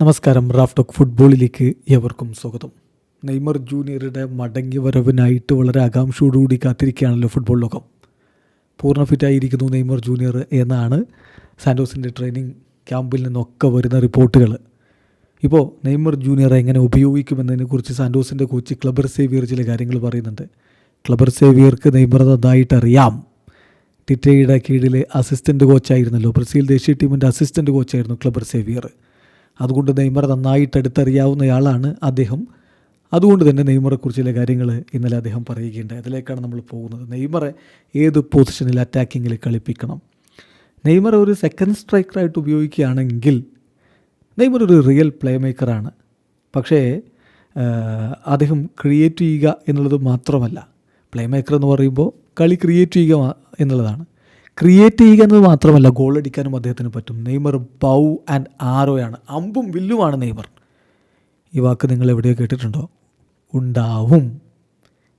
നമസ്കാരം റാഫ്ടോക്ക് ഫുട്ബോളിലേക്ക് ഏവർക്കും സ്വാഗതം. നെയ്മർ ജൂനിയറുടെ മടങ്ങി വരവിനായിട്ട് വളരെ ആകാംക്ഷയോടുകൂടി കാത്തിരിക്കുകയാണല്ലോ ഫുട്ബോൾ ലോകം. പൂർണ ഫിറ്റായിരിക്കുന്നു നെയ്മർ ജൂനിയർ എന്നാണ് സാൻഡോസിന്റെ ട്രെയിനിങ് ക്യാമ്പിൽ നിന്നൊക്കെ വരുന്ന റിപ്പോർട്ടുകൾ. ഇപ്പോൾ നെയ്മർ ജൂനിയർ എങ്ങനെ ഉപയോഗിക്കുമെന്നതിനെക്കുറിച്ച് സാൻഡോസിന്റെ കോച്ച് ക്ലബർ സേവിയർ ചില കാര്യങ്ങൾ പറയുന്നുണ്ട്. ക്ലബർ സേവിയർക്ക് നെയ്മർ നന്നായിട്ടറിയാം. ടിറ്റയുടെ കീഴിലെ അസിസ്റ്റന്റ് കോച്ചായിരുന്നല്ലോ. ബ്രസീൽ ദേശീയ ടീമിന്റെ അസിസ്റ്റന്റ് കോച്ചായിരുന്നു ക്ലബർ സേവിയർ. അതുകൊണ്ട് നെയ്മർ നന്നായിട്ട് അടുത്തറിയാവുന്നയാളാണ് അദ്ദേഹം. അതുകൊണ്ട് തന്നെ നെയ്മറെക്കുറിച്ച് ചില കാര്യങ്ങൾ ഇന്നലെ അദ്ദേഹം പറയുകയുണ്ടായി. അതിലേക്കാണ് നമ്മൾ പോകുന്നത്. നെയ്മറെ ഏത് പൊസിഷനിൽ അറ്റാക്കിങ്ങിൽ കളിപ്പിക്കണം? നെയ്മർ ഒരു സെക്കൻഡ് സ്ട്രൈക്കറായിട്ട് ഉപയോഗിക്കുകയാണെങ്കിൽ നെയ്മർ ഒരു റിയൽ പ്ലേ മേക്കറാണ് പക്ഷേ അദ്ദേഹം ക്രിയേറ്റ് ചെയ്യുക എന്നുള്ളത് മാത്രമല്ല. പ്ലേ മേക്കർ എന്ന് പറയുമ്പോൾ കളി ക്രിയേറ്റ് ചെയ്യുക എന്നുള്ളതാണ്. ക്രിയേറ്റ് ചെയ്യുക എന്നത് മാത്രമല്ല ഗോൾ അടിക്കാനും അദ്ദേഹത്തിന് പറ്റും. നെയ്മർ ബൗ ആൻഡ് ആരോയാണ്. അമ്പും വില്ലുമാണ് നെയ്മർ. ഈ വാക്ക് നിങ്ങൾ എവിടെയോ കേട്ടിട്ടുണ്ടോ? ഉണ്ടാവും.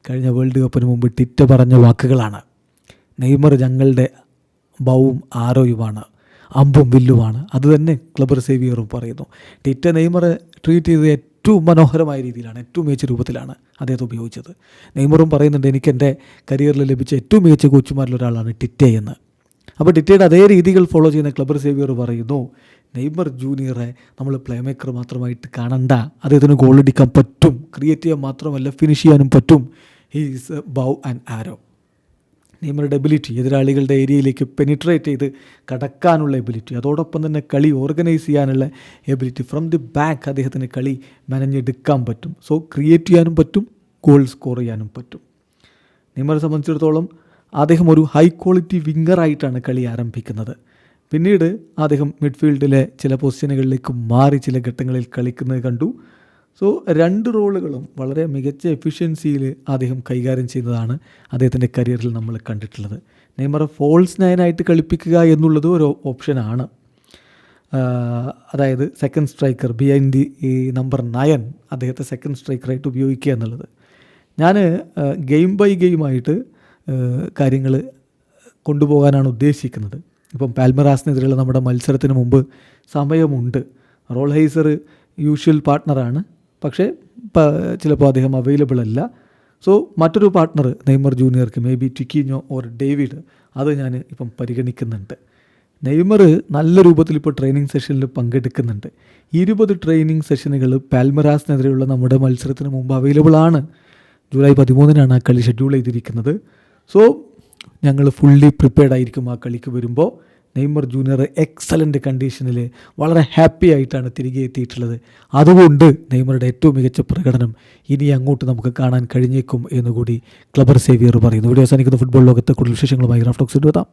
കഴിഞ്ഞ വേൾഡ് കപ്പിന് മുമ്പ് ടിറ്റ പറഞ്ഞ വാക്കുകളാണ്. നെയ്മർ ഞങ്ങളുടെ ബൗവും ആരോയുമാണ്. അമ്പും വില്ലുമാണ്. അതുതന്നെ ക്ലബർ സേവിയറും പറയുന്നു. ടിറ്റ നെയ്മറെ ട്രീറ്റ് ചെയ്തത് ഏറ്റവും മനോഹരമായ രീതിയിലാണ്. ഏറ്റവും മികച്ച രൂപത്തിലാണ് അദ്ദേഹത്തെ ഉപയോഗിച്ചത്. നെയ്മറും പറയുന്നുണ്ട് എനിക്ക് എന്റെ കരിയറിൽ ലഭിച്ച ഏറ്റവും മികച്ച കോച്ചുമാരിലൊരാളാണ് ടിറ്റ എന്ന്. അപ്പോൾ ഡിറ്റയുടെ അതേ രീതികൾ ഫോളോ ചെയ്യുന്ന ക്ലബർ സേവിയർ പറയുന്നു നെയ്മർ ജൂനിയറെ നമ്മൾ പ്ലേ മേക്കർ മാത്രമായിട്ട് കാണണ്ട. അദ്ദേഹത്തിന് ഗോൾ അടിക്കാൻ പറ്റും. ക്രിയേറ്റ് ചെയ്യാൻ മാത്രമല്ല ഫിനിഷ് ചെയ്യാനും പറ്റും. ഹീസ് ബൗ ആൻഡ് ആരോ നെയ്മറുടെ എബിലിറ്റി എതിരാളികളുടെ ഏരിയയിലേക്ക് പെനിട്രേറ്റ് ചെയ്ത് കടക്കാനുള്ള എബിലിറ്റി അതോടൊപ്പം തന്നെ കളി ഓർഗനൈസ് ചെയ്യാനുള്ള എബിലിറ്റി ഫ്രം ദി ബാക്ക് അദ്ദേഹത്തിന് കളി മെനഞ്ഞെടുക്കാൻ പറ്റും. സോ ക്രിയേറ്റ് ചെയ്യാനും പറ്റും ഗോൾ സ്കോർ ചെയ്യാനും പറ്റും. നെയ്മറെ സംബന്ധിച്ചിടത്തോളം അദ്ദേഹം ഒരു ഹൈ ക്വാളിറ്റി വിങ്ങറായിട്ടാണ് കളി ആരംഭിക്കുന്നത്. പിന്നീട് അദ്ദേഹം മിഡ്ഫീൽഡിലെ ചില പൊസിഷനുകളിലേക്ക് മാറി ചില ഘട്ടങ്ങളിൽ കളിക്കുന്നത് കണ്ടു. സോ രണ്ട് റോളുകളും വളരെ മികച്ച എഫിഷ്യൻസിയിൽ അദ്ദേഹം കൈകാര്യം ചെയ്യുന്നതാണ് അദ്ദേഹത്തിന്റെ കരിയറിൽ നമ്മൾ കണ്ടിട്ടുള്ളത്. നെയ്മറെ ഫോൾസ് നയനായിട്ട് കളിപ്പിക്കുക എന്നുള്ളത് ഒരു ഓപ്ഷനാണ് അതായത് second striker be behind the ഈ നമ്പർ നയൻ അദ്ദേഹത്തെ സെക്കൻഡ് സ്ട്രൈക്കറായിട്ട് ഉപയോഗിക്കുക എന്നുള്ളത്. ഞാൻ ഗെയിം ബൈ ഗെയിമായിട്ട് കാര്യങ്ങൾ കൊണ്ടുപോകാനാണ് ഉദ്ദേശിക്കുന്നത്. ഇപ്പം പാൽമറാസിനെതിരെയുള്ള നമ്മുടെ മത്സരത്തിന് മുമ്പ് സമയമുണ്ട്. റോൾ ഹൈസർ യൂഷ്വൽ പാർട്ട്ണറാണ്. പക്ഷേ ചിലപ്പോൾ അദ്ദേഹം അവൈലബിൾ അല്ല. സോ മറ്റൊരു partner Neymar ജൂനിയർക്ക് may be Tiquinho or David അത് ഞാൻ ഇപ്പം പരിഗണിക്കുന്നുണ്ട്. നെയ്മർ നല്ല രൂപത്തിൽ ഇപ്പോൾ ട്രെയിനിങ് സെഷനിൽ പങ്കെടുക്കുന്നുണ്ട്. ഇരുപത് ട്രെയിനിങ് സെഷനുകൾ പാൽമറാസിനെതിരെയുള്ള നമ്മുടെ മത്സരത്തിന് മുമ്പ് അവൈലബിൾ ആണ്. ജൂലൈ പതിമൂന്നിനാണ് ആ കളി ഷെഡ്യൂൾ ചെയ്തിരിക്കുന്നത്. സോ ഞങ്ങൾ ഫുള്ളി പ്രിപ്പയർഡ് ആയിരിക്കും ആ കളിക്ക് വരുമ്പോൾ നെയ്മർ ജൂനിയർ എക്സലന്റ് കണ്ടീഷനിൽ വളരെ ഹാപ്പി ആയിട്ടാണ് തിരികെ എത്തിയിട്ടുള്ളത്. അതുകൊണ്ട് നെയ്മറുടെ ഏറ്റവും മികച്ച പ്രകടനം ഇനി അങ്ങോട്ട് നമുക്ക് കാണാൻ കഴിഞ്ഞേക്കും എന്നുകൂടി ക്ലബർ സേവിയർ പറയുന്നു. വീഡിയോ അവസാനിക്കുന്ന. ഫുട്ബോൾ ലോകത്തെ കൂടുതൽ വിശേഷങ്ങളുമായി റാഫ്റ്റോക്സ് എത്താം